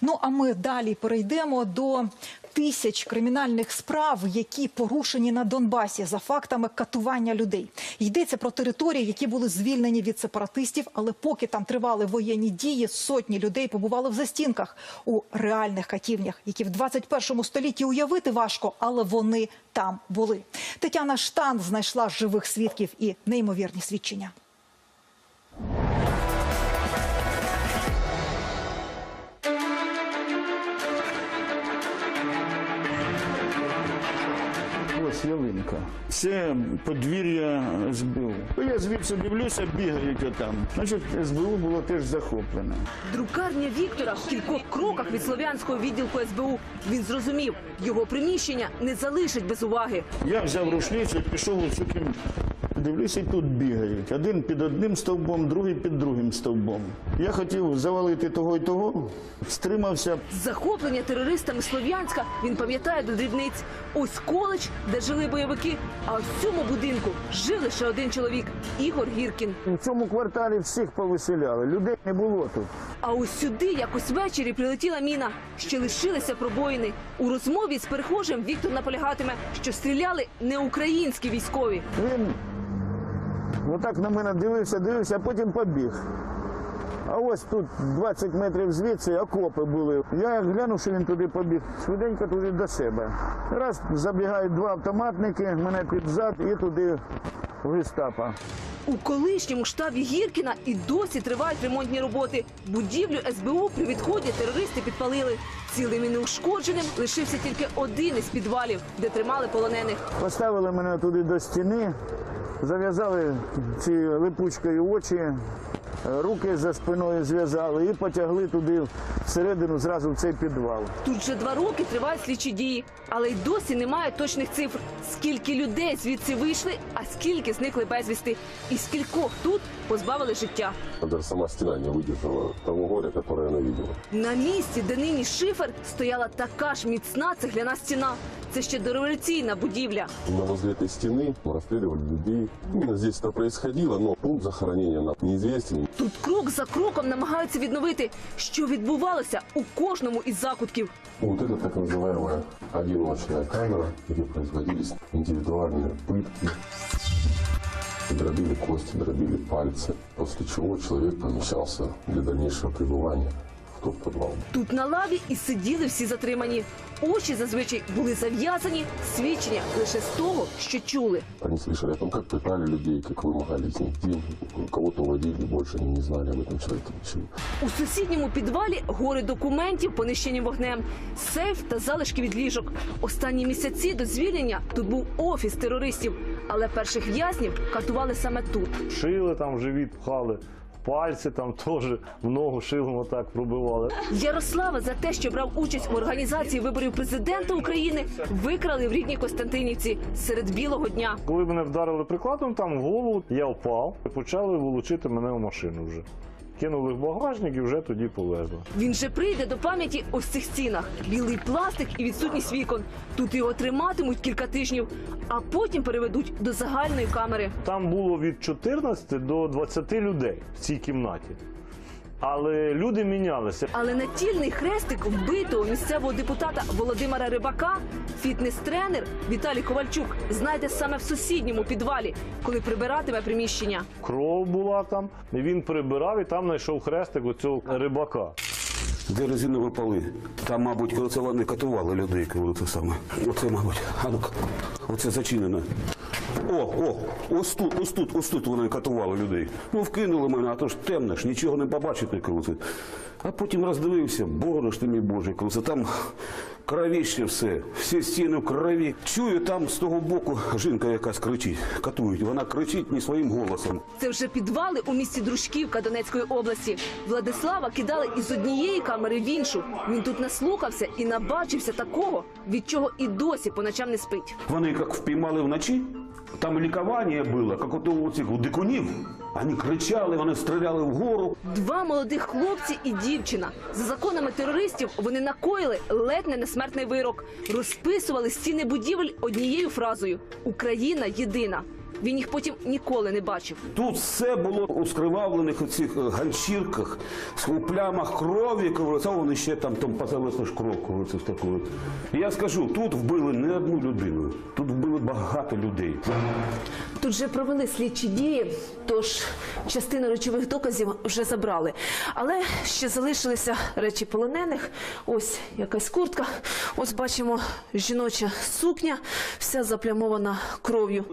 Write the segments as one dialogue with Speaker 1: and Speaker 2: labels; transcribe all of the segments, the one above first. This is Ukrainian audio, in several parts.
Speaker 1: Ну а ми далі перейдемо до тисяч кримінальних справ, які порушені на Донбасі за фактами катування людей. Йдеться про території, які були звільнені від сепаратистів, але поки там тривали воєнні дії, сотні людей побували в застінках у реальних катівнях, які в 21 столітті уявити важко, але вони там були. Тетяна Штан знайшла живих свідків і неймовірні свідчення.
Speaker 2: Ялинка. Це подвір'я СБУ. Я звідси дивлюся, бігають отам. Значить, СБУ було теж захоплене.
Speaker 3: Друкарня Віктора в кількох кроках від слов'янського відділку СБУ. Він зрозумів, його приміщення не залишить без уваги.
Speaker 2: Я взяв рушницю, пішов у цю кімнату. Дивлюся, і тут бігають. Один під одним стовбом, другий під другим стовбом. Я хотів завалити того і того, стримався.
Speaker 3: Захоплення терористами Слов'янська він пам'ятає до дрібниць. Ось коледж, де жили бойовики. А в цьому будинку жив лише один чоловік Ігор Гіркін.
Speaker 2: У цьому кварталі всіх повиселяли. Людей не було тут.
Speaker 3: А ось сюди якось ввечері прилетіла міна. Ще лишилися пробоїни. У розмові з перехожим Віктор наполягатиме, що стріляли не українські військові.
Speaker 2: Він отак на мене дивився, дивився, а потім побіг. А ось тут 20 метрів звідси окопи були. Я глянув, що він туди побіг, швиденько туди до себе. Раз забігають два автоматники, мене під зад і туди в гестапо.
Speaker 3: У колишньому штабі Гіркіна і досі тривають ремонтні роботи. Будівлю СБУ при відході терористи підпалили. Цілим і неушкодженим лишився тільки один із підвалів, де тримали полонених.
Speaker 2: Поставили мене туди до стіни, зав'язали ці липучкою очі, руки за спиною зв'язали і потягли туди всередину зразу в цей підвал.
Speaker 3: Тут вже два роки тривають слідчі дії, але й досі немає точних цифр. Скільки людей звідси вийшли, а скільки зникли безвісти, і скількох тут позбавили життя.
Speaker 4: Даже сама стена не выдержала того горя, которое она видела.
Speaker 3: На місці, де нині шифер, стояла така ж міцна цегляна стіна. Це ще дореволюційна будівля.
Speaker 4: Именно возле этой стены расстреливали людей. Именно здесь это происходило, но пункт захоронения нам неизвестен.
Speaker 3: Тут крок за кроком намагаються відновити, що відбувалося у кожному із закутків.
Speaker 4: Вот это так называемая одиночная камера, где производились индивидуальные пытки. Дробили кости, дробили пальцы, после чего человек помещался для дальнейшего пребывания в тот подвал.
Speaker 3: Тут на лаві і сиділи всі затримані. Очі зазвичай були зав'язані, свідчення лише з того, що чули.
Speaker 4: Они слышали о том, как пытали людей, как вымогали из них деньги, кого-то уводили, больше они не знали об этом человеке ничего.
Speaker 3: У сусідньому підвалі гори документів, понищені вогнем, сейф та залишки від ліжок. Останні місяці до звільнення тут був офіс терористів, але перших в'язнів катували саме тут.
Speaker 5: Шили там в живіт пхали, пальці там теж в ногу шилом отак пробивали.
Speaker 3: Ярослава за те, що брав участь у організації виборів президента України, викрали в рідній Костянтинівці серед білого дня.
Speaker 5: Коли мене вдарили прикладом там в голову, я впав почали волочити мене в машину вже. Кинули в багажник і вже тоді повезли.
Speaker 3: Він же прийде до пам'яті ось цих стінах. Білий пластик і відсутність вікон. Тут його триматимуть кілька тижнів, а потім переведуть до загальної камери.
Speaker 5: Там було від 14 до 20 людей в цій кімнаті. Але люди мінялися.
Speaker 3: Але натільний хрестик вбитого місцевого депутата Володимира Рибака, фітнес-тренер Віталій Ковальчук знайде саме в сусідньому підвалі, коли прибиратиме приміщення.
Speaker 5: Кров була там. І він прибирав і там знайшов хрестик оцього рибака.
Speaker 6: Де резинові поли? Там, мабуть, коли це вони катували людей, коли це саме. Оце, мабуть, а ну-ка, оце зачинено. О, о, ось тут, ось тут, ось тут вони катували людей. Ну, вкинули мене, а то ж темно ж, нічого не побачити, це. А потім роздивився, боже ж ти мій Боже, коли там кровіще все, всі стіни в крові. Чую, там з того боку жінка якась кричить, катують. Вона кричить не своїм голосом.
Speaker 3: Це вже підвали у місті Дружківка Донецької області. Владислава кидали із однієї камери в іншу. Він тут наслухався і набачився такого, від чого і досі по ночам не спить.
Speaker 6: Вони як впіймали вночі, там лікування було, як от у цих у дикунів. Вони кричали, вони стріляли вгору.
Speaker 3: Два молодих хлопці і дівчина. За законами терористів вони накоїли ледь не несмертний вирок. Розписували стіни будівель однією фразою Україна єдина. Він їх потім ніколи не бачив.
Speaker 6: Тут все було у скривавлених оцих е, ганчірках, у плямах крові, коли це вони ще там, там позалишна ж кров, коли це таке. Я скажу, тут вбили не одну людину, тут вбили багато людей.
Speaker 3: Тут же провели слідчі дії, тож частину речових доказів вже забрали. Але ще залишилися речі полонених. Ось якась куртка. Ось бачимо жіноча сукня, вся заплямована кров'ю.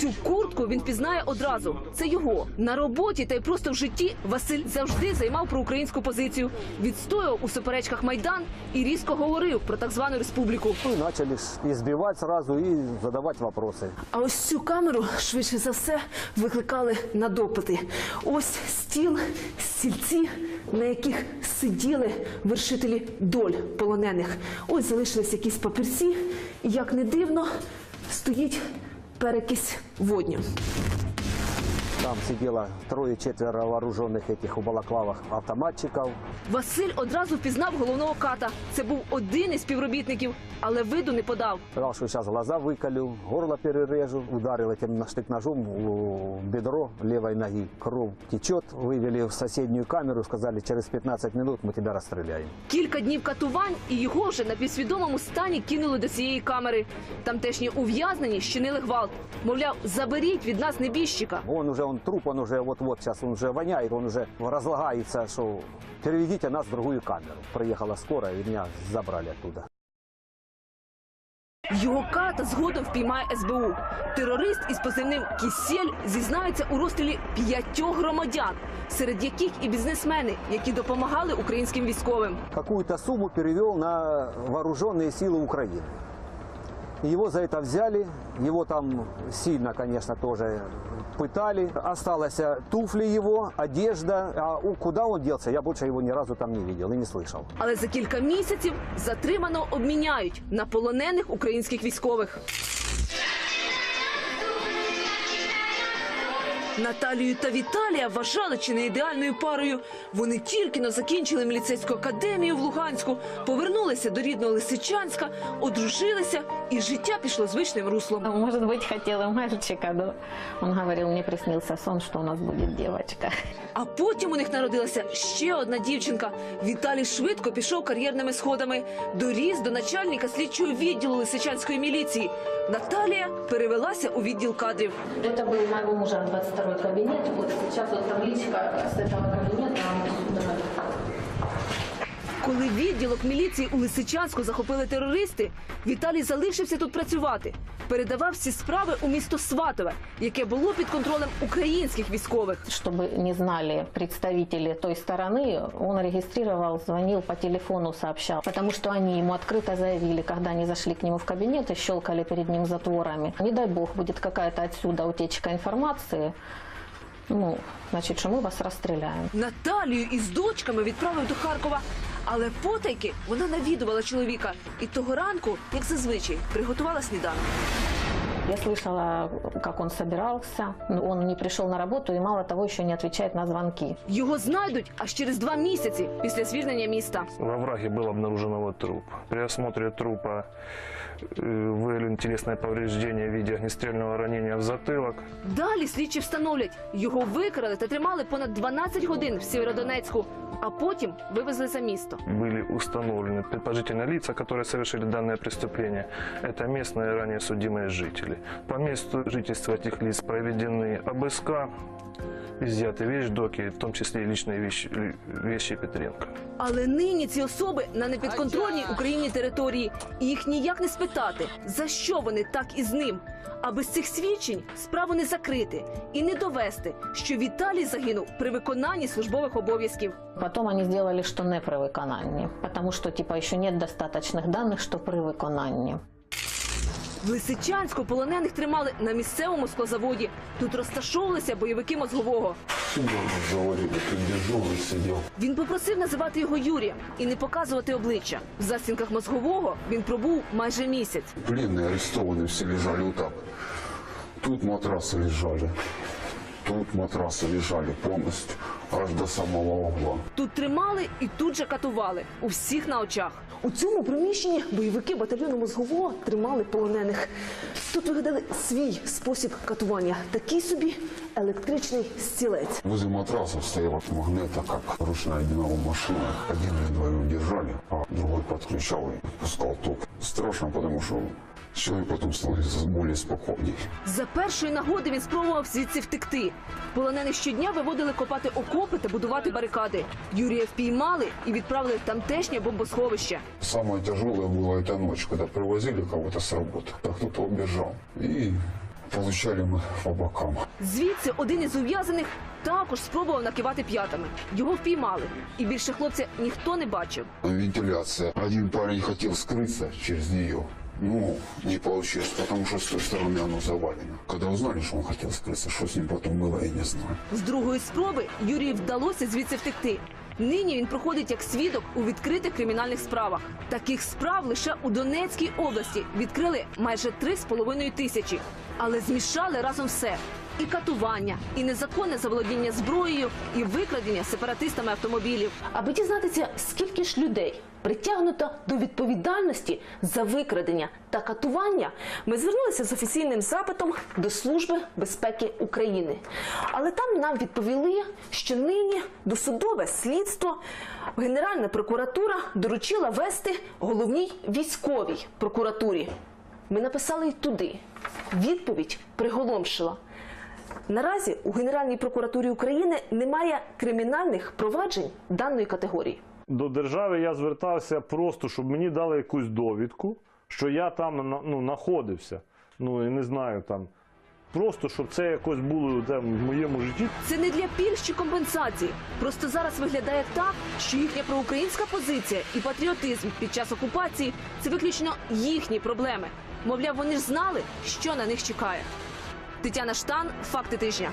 Speaker 3: Цю куртку він пізнає одразу. Це його на роботі та й просто в житті. Василь завжди займав проукраїнську позицію, відстоював у суперечках майдан і різко говорив про так звану республіку.
Speaker 7: Ну и начали ж избивать сразу и задавать вопросы.
Speaker 3: А ось цю камеру швидше за все викликали на допити. Ось стіл, стільці, на яких сиділи вершителі доль полонених. Ось залишились якісь папірці, і як не дивно, стоїть перекись водню
Speaker 7: Там сидело трое-четверо вооруженных этих у балаклавах автоматчиков.
Speaker 3: Василь одразу впізнав головного ката. Це був один із співробітників, але виду не подав.
Speaker 7: Сказал, что сейчас глаза выколю, горло перережу. Ударил этим штык-ножом в бедро левой ноги. Кровь течет. Вывели в соседнюю камеру, сказали, через 15 минут мы тебя расстреляем.
Speaker 3: Кілька днів катувань, і його вже на півсвідомому стані кинули до цієї камери. Тамтешні ув'язнені щинили гвалт. Мовляв, заберіть від нас небіжчика.
Speaker 7: Он уже, он труп, он уже вот-вот сейчас, он уже воняет, он уже разлагается, что переведите нас в другую камеру. Приехала скорая и меня забрали оттуда.
Speaker 3: Його ката згодом впіймає СБУ. Терорист із позивним Кісель зізнається у розстрілі п'ятьох громадян, серед яких і бізнесмени, які допомагали українським військовим.
Speaker 7: какую-то сумму перевел на вооруженные силы Украины. Его за это взяли, его там сильно, конечно, тоже пытали. Осталось э, туфли его, одежда. А у- куда он делся, я больше его ни разу там не видел и не слышал.
Speaker 3: Але за кілька місяців затримано обміняють на полонених українських військових. Наталію та Віталія вважали чи не ідеальною парою. Вони тільки но закінчили міліцейську академію в Луганську, повернулися до рідного Лисичанська, одружилися, і життя пішло звичним руслом.
Speaker 8: Может быть, хотела мальчика, но он говорил, мне приснился сон, что у нас будет девочка.
Speaker 3: А потім у них народилася ще одна дівчинка. Віталій швидко пішов кар'єрними сходами, доріс до начальника слідчого відділу Лисичанської міліції. Наталія перевелася у відділ кадрів.
Speaker 8: Это был моего мужа 22 кабинет. Вот сейчас вот табличка с этого кабинета. он сюда.
Speaker 3: Коли відділок міліції у Лисичанську захопили терористи, Віталій залишився тут працювати. Передавав всі справи у місто Сватове, яке було під контролем українських військових.
Speaker 8: Чтобы не знали представители той стороны, он регистрировал, звонил по телефону, сообщал. Потому что они ему открыто заявили, когда они зашли к нему в кабинет и щелкали перед ним затворами. Не дай бог, будет какая-то отсюда утечка информации, ну, значит, что мы вас расстреляем.
Speaker 3: Наталію із дочками відправив до Харкова. Але потайки вона навідувала чоловіка. І того ранку, як зазвичай, приготувала сніданок.
Speaker 8: Я слышала, как он собирался. но Он не пришел на работу и, мало того, еще не отвечает на звонки.
Speaker 3: Його знайдуть аж через два місяці після звільнення міста.
Speaker 9: Во враге был обнаружен его труп. При осмотре трупа э, выявлено телесное повреждение в виде огнестрельного ранения в затылок.
Speaker 3: Далі слідчі встановлять, його викрали та тримали понад 12 годин в Сєвєродонецьку, а потім вивезли за місто.
Speaker 9: Были установлены предположительно лица, которые совершили данное преступление. Это местные ранее судимые жители. По месту жительства этих лиц проведены обыска, изъяты вещдоки, в том числе и личные вещи, вещи Петренко.
Speaker 3: Але нині ці особи на непідконтрольній Україні території, і їх ніяк не спитати, за що вони так із ним. А без цих свідчень справу не закрити і не довести, що Віталій загинув при виконанні службових обов'язків.
Speaker 8: Потом они сделали, что не при виконанні, потому что типа еще нет достаточных данных, что при виконанні.
Speaker 3: В Лисичанську полонених тримали на місцевому склозаводі. Тут розташовувалися бойовики мозгового.
Speaker 10: Всегда в заводе как дежурный сидел.
Speaker 3: Він попросив називати його Юрієм і не показувати обличчя. В застінках мозгового він пробув майже місяць.
Speaker 10: Пленные арестованные все лежали вот так. Тут матрасы лежали. Тут матрасы лежали полностью, аж до самого угла.
Speaker 3: Тут тримали і тут же катували. У всіх на очах. У цьому приміщенні бойовики батальйону мозгового тримали полонених. Тут вигадали свій спосіб катування. Такий собі електричний стілець.
Speaker 10: Возле матрасов стояла магнета, как ручная динамомашина. Один или двоих держали, а другой подключал и пускал ток. Страшно, потому что человек потом становится более спокойней.
Speaker 3: За першої нагоди він спробував звідси втекти. Полонених щодня виводили копати окопи та будувати барикади. Юрія впіймали і відправили в тамтешнє бомбосховище.
Speaker 10: Самое тяжелое было эта ночь, когда привозили кого-то с работы. Так кто-то убежал. И получали мы по бокам.
Speaker 3: Звідси один із ув'язаних також спробував накивати п'ятами. Його впіймали, і більше хлопця ніхто не бачив.
Speaker 10: Вентиляция. Один парень хотел скрыться через нее. Ну, не получилось, потому что с той стороны оно завалено. Когда узнали, что он хотел скрыться, что с ним потом было, я не знаю.
Speaker 3: З другої спроби Юрію вдалося звідси втекти. Нині він проходить як свідок у відкритих кримінальних справах. Таких справ лише у Донецькій області відкрили майже три з половиною тисячі, але змішали разом все. І катування, і незаконне заволодіння зброєю, і викрадення сепаратистами автомобілів.
Speaker 11: Аби дізнатися, скільки ж людей притягнуто до відповідальності за викрадення та катування, ми звернулися з офіційним запитом до Служби безпеки України. Але там нам відповіли, що нині досудове слідство Генеральна прокуратура доручила вести головній військовій прокуратурі. Ми написали й туди. Відповідь приголомшила. Наразі у Генеральній прокуратурі України немає кримінальних проваджень даної категорії.
Speaker 5: До держави я звертався просто, щоб мені дали якусь довідку, що я там ну, знаходився. Ну і не знаю там. Просто щоб це якось було там, в моєму житті.
Speaker 3: Це не для пільг чи компенсації. Просто зараз виглядає так, що їхня проукраїнська позиція і патріотизм під час окупації це виключно їхні проблеми. Мовляв, вони ж знали, що на них чекає. Тетяна Штан, факти тижня.